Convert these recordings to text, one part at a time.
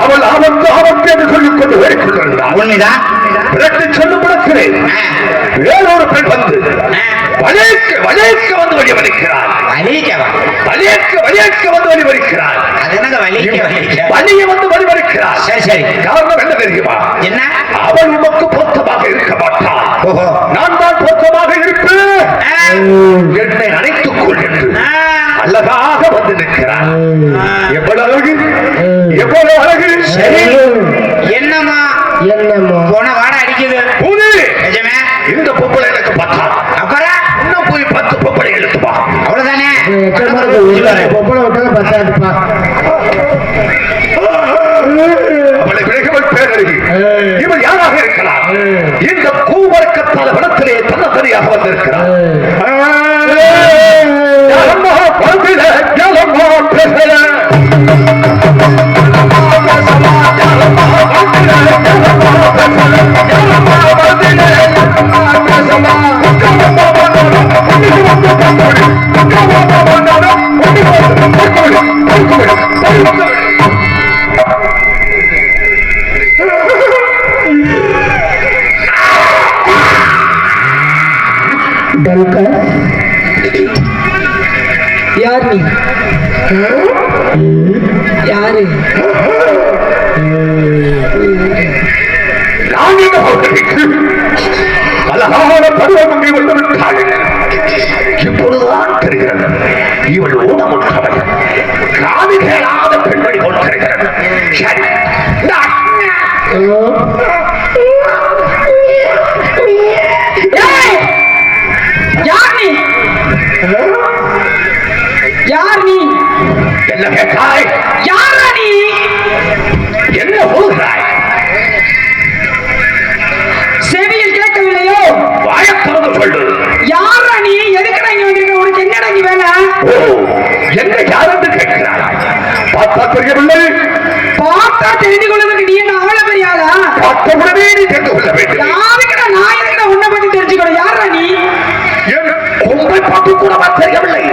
அவள் ஆபத்து ஆபத்து என்று சொல்லிக் கொண்டு வேடிக்கொண்டிருந்தாள் உண்மைதான் விரட்டி சொல்லும் விளக்கிறேன் வேறொரு பெண் வந்து வந்து வழிவரிக்கிறாள் வலிக்கவா வலியக்க வலியக்க வந்து வலிய வந்து வழிவரிக்கிறாள் சரி சரி. காரணம் என்ன தெரியுமா? என்ன? அவள் உமக்கு பொருத்தமாக இருக்க மாட்டாள் நான் தான் பொருத்தமாக இருப்பேன். என்னை அணைத்துக் கொள் என்று ஆ. அழகாக வந்து. எவ்வளவு அழகு? எவ்வளவு அழகு? சரி. வாட அடிக்குது பூனி, இவள் யாராக இருக்கலாம்? இந்த கூவர்க்கத்தால் வனத்திலே தன்னத்தனியாக வந்திருக்கிறார் ஜலமா பந்தில, ஜலமா பேசல. இவள் ஊனமுற்றவள் காது கேளாத பெண்மணி போல் தெரிகிறது. சரி! யார் நீ? என்ன கேட்டாய்? யாரா நீ? என்ன சொல்கிறாய்? என்ன யாரென்று பார்த்தா தெரியவில்லை. பார்த்தா தெரிந்து கொள்வதற்கு நீ என்ன ஆள பெரிய ஆளா பார்த்தவுடனே நீ தெரிந்து கொள்ள வேண்டும். யாருக்குடா நான் எதுக்குடா உன்னை பத்தி தெரிஞ்சுக்கணும்? யாரா நீ? கொம்பை பார்த்து கூடவா தெரியவில்லை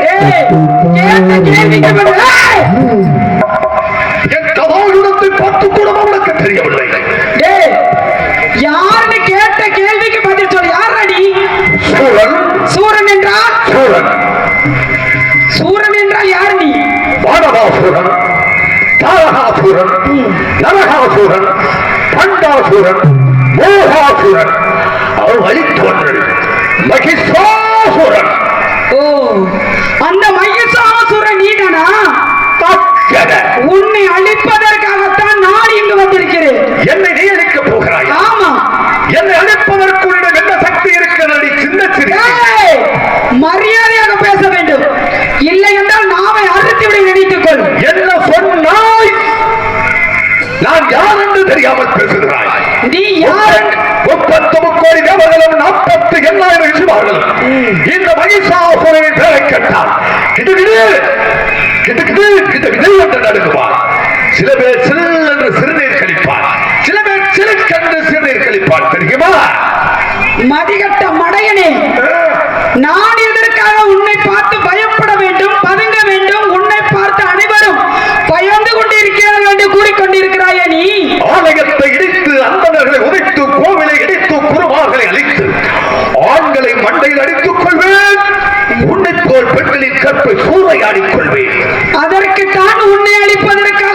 நரகாசூரன் பண்டாசூரன் மோகாசூரன் அவள் வழித்தோன்றல் மகிஷாசூரன். ஓ அந்த மகிஷாசுரன் நீதானா? தக்கன. உன்னை அழிப்பதற்காகத்தான் நான் இங்கு வந்திருக்கிறேன். என்னை நீ அழிக்கப் போகிறாய்? ஆமா. என்னை அழிப்பதற்கு உன்னிடம் என்ன சக்தி இருக்கிறது சின்ன சிறிய! மரியாதையாக பேச வேண்டும். இல்லை என்றால் நாவை அறுத்து விட நினைத்துக் கொள். என்ன சொன்னாய் நான் யார் என்று தெரியாமல் பேசுகிறாய்? நீ யார்? முப்பத்து முக்கோடி தேவர்களும் நாற்பத்து எண்ணாயிரம் ரிஷிமார்களும் இந்த மகிஷாசுரனை பேரை கேட்டால் கிடுகிடு கிடுகிடு கிடுகிடு என்று நடுங்குவார். சில பேர் சிறு என்று சிறுநீர் கழிப்பார். சில பேர் சிறுக்கென்று சிறுநீர் கழிப்பார். தெரியுமா? மதிகட்ட மடையனே நான் எதற்காக உன்னை பார்த்து பயப்பட வேண்டும்? கூறிக்கொண்டிருக்கிறாயே நீ? ஆலயத்தை இடித்து அந்தணர்களை உதைத்து கோவிலை இடித்து குருமார்களை அழித்து ஆண்களை மண்டையில் அடித்துக் கொள்வேன் உன்னை போல் பெண்களின் கற்பை சூறையாடிக் கொள்வேன். அதற்குத்தான் உன்னை அழிப்பதற்காக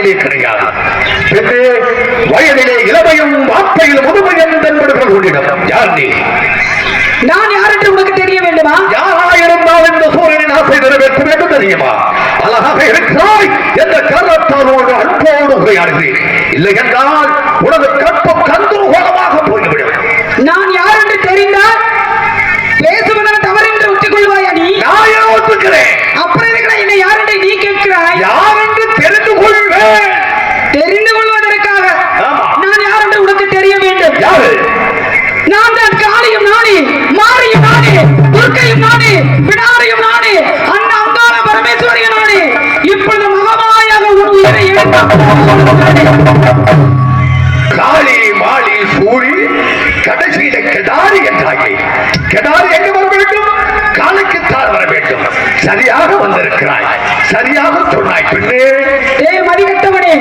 அகராதியிலே கிடையாது. பெண்ணே வயதிலே இளமையும் வார்த்தையில் முதுமையும் தென்படுகள் கொண்டிடம் யார் நீ? நான் யார் என்று உனக்கு தெரிய வேண்டுமா? யாராயிருந்தால் இந்த சூரியனின் ஆசை நிறைவேற்ற வேண்டும் தெரியுமா? அழகாக இருக்கிறாய் என்ற கருத்தாரோடு அன்போடு உரையாடுகிறேன். இல்லை என்றால் உனது கற்பம் கந்தூகமாக கெடாரி எங்கு வர வேண்டும்? காலைக்குத்தான் வர வேண்டும். சரியாக வந்திருக்கிறாய். சரியாக சொன்னாய் பெண்ணே. மதிக்கட்டவனே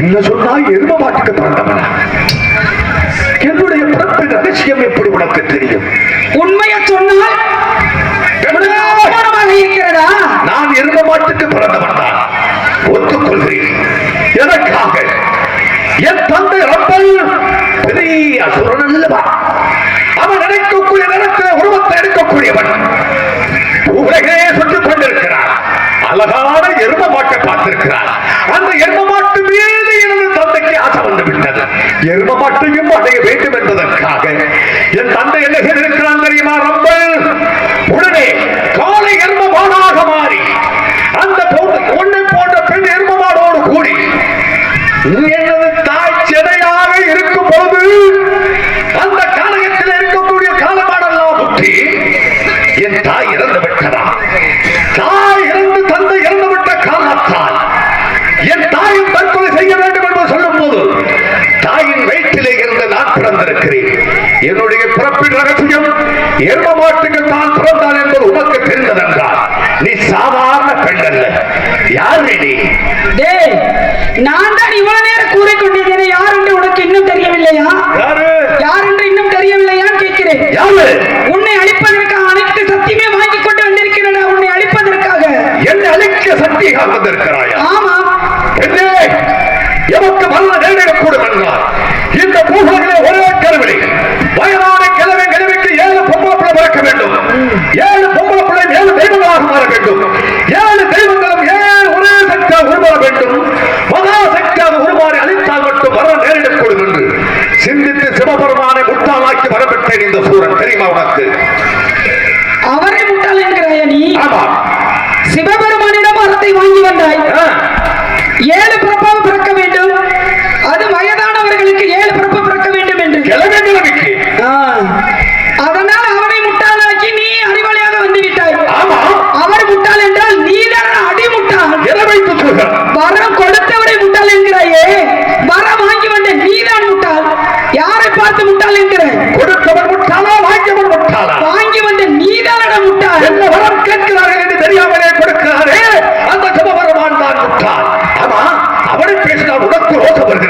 என்ன சொன்னாய் எரும மாட்டுக்கு பிறந்தவனா என்னுடைய பிறப்பின் ரகசியம் எப்படி உனக்கு தெரியும்? உண்மையை சொன்னால் இருக்கிறதா நான் எரும மாட்டுக்கு பிறந்தவன் தான். ஒத்துக்கொள்கிறேன். எனக்காக என் தந்தை ரப்பல் பெரிய அசுரன் அல்லவா? அவன் நினைக்கக்கூடிய நேரத்தில் உருவத்தை எடுக்கக்கூடியவன். உலகே சுற்றிக் கொண்டிருக்கிறார். அழகான எரும மாட்டை பார்த்திருக்கிறார். அந்த எருமமாட்டு மீது எனது தந்தைக்கு ஆசை வந்து விட்டது எருமமாட்டையும் அடைய வேண்டும் என்பதற்காக என் தந்தை என்ன செய்திருக்கிறான் தெரியுமா? ரொம்ப எரும மாட்டுக்கு தான் பிறந்தான் என்பது உமக்கு தெரிந்ததென்றால் நீ சாதாரண பெண் அல்ல. யார் நீ? நான் தான் இவ்வளவு நேரம் கூறிக்கொண்டிருந்தேனே யார் என்று உனக்கு இன்னும் தெரியவில்லையா? யாரு? என்று இன்னும் தெரியவில்லையான்னு கேட்கிறேன். யாரு? உன்னை அழிப்பதற்காக அனைத்து சத்தியமே வாங்கி கொண்டு வந்திருக்கிறேன் உன்னை அழிப்பதற்காக? என்னை அழிக்க சக்தியாக வந்திருக்கிறாயா ஆமா இந்த சூரன் தெரியுமா உனக்கு அவரை முட்டாள் என்கிறாய நீ? ஆமா சிவபெருமானிடம் வரத்தை வாங்கி வந்தாய். ஏழு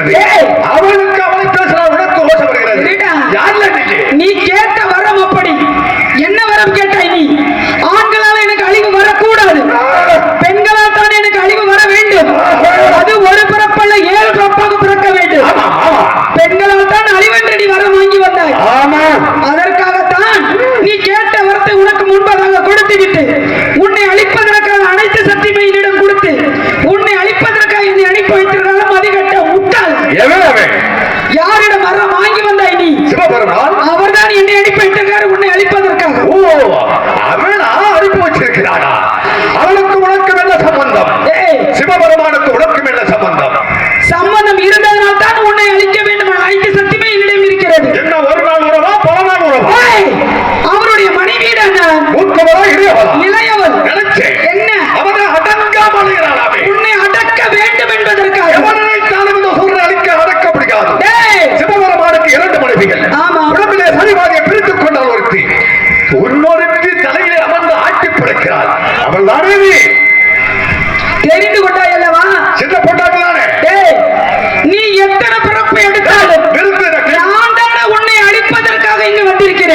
இருக்கிறது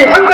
¡Ay,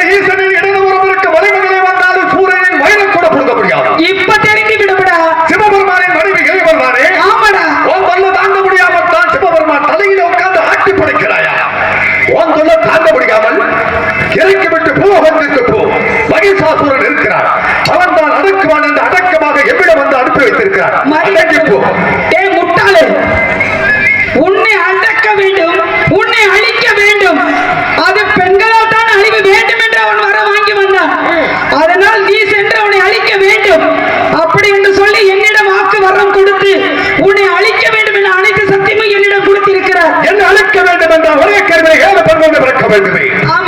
with me.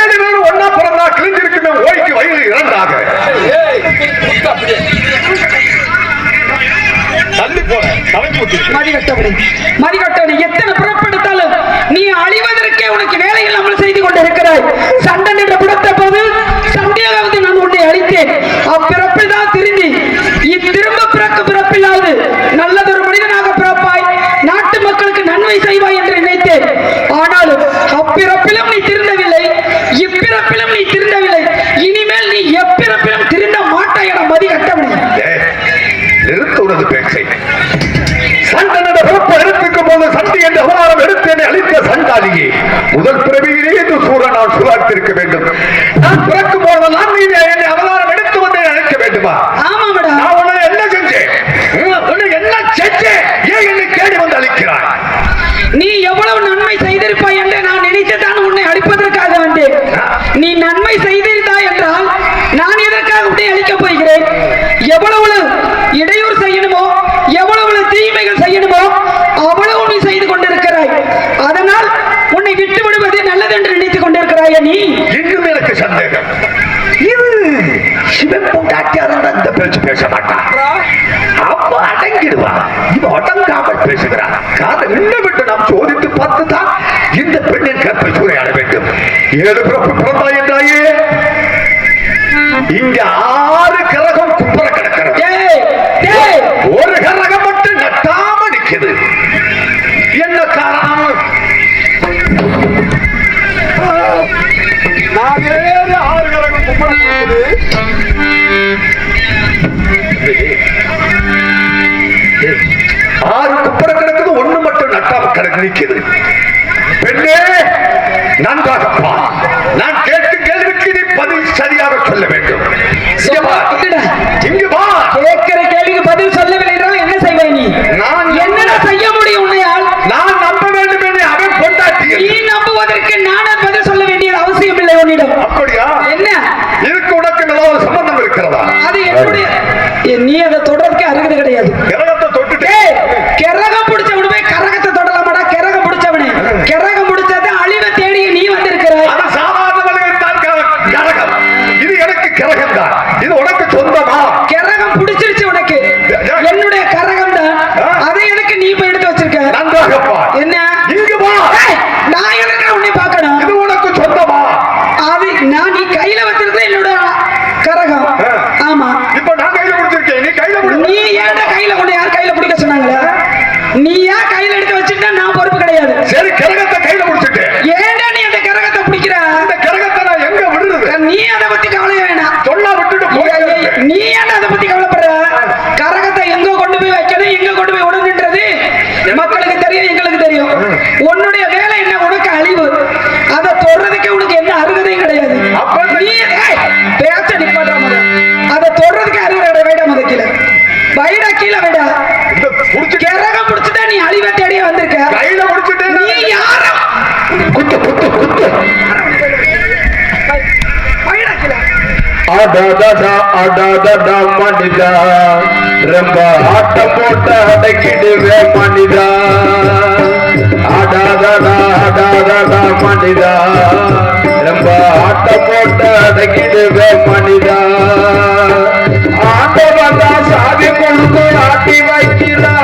ஏழு பேரும் ஒன்னா பிறந்தா கிழிஞ்சிருக்குமே ஓய்க்கு வயது இரண்டாக. எத்தனை பிறப்பெடுத்தாலும் நீ அழிவதற்கே உனக்கு வேலையில் அமல் செய்து கொண்டிருக்கிறாய். சண்டை என்ற பிறக்காதீங்க முதல் பிறவியிலே இந்த சூழல் நான் சுதாரித்திருக்க வேண்டும். நான் பிறக்கும் போதெல்லாம் நீ கேட்கிறேன் பேச மாட்டான். அப்ப அடங்கிடுவான் இவன் அடங்காமல் பேசுகிறான் காரணம் என்னவென்று நாம் சோதித்து பார்த்துதான் இந்த பெண்ணின் கற்பை சூறையாட ஏழு பிறப்பு பிறந்தாயே தாயே இங்க ஆறு அவனிடம் அப்படியா? என்ன? இதுக்கு உனக்கு ஏதாவது சம்பந்தம் இருக்கிறதா? அது என்னுடைய நீ அதை தொடர்க்கே அருகது கிடையாது. கிரகத்தை தொட்டுட்டே. கிரகம் அடாதடா அடாதடா மனிதா. ரொம்ப ஆட்டம் போட்டு அடக்கிடுவே மனிதா. அடாதடா அடாதடா மனிதா. ரொம்ப ஆட்டம் போட்டு அடக்கிடுவே மனிதா. ஆட்டவதா சாவி கொடுத்து ஆட்டி வைக்கிறா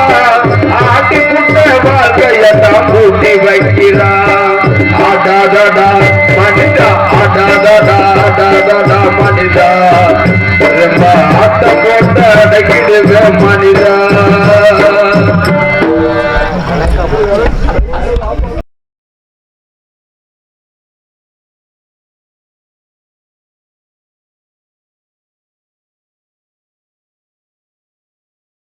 ஆட்டி புட்ட வாழ்க்கையத்தான் பூட்டி வை da மனிதா ஆடாதா மனிதா. ரொம்ப ஆட்டம் போட்ட அடக்கிடுவே மனிதா.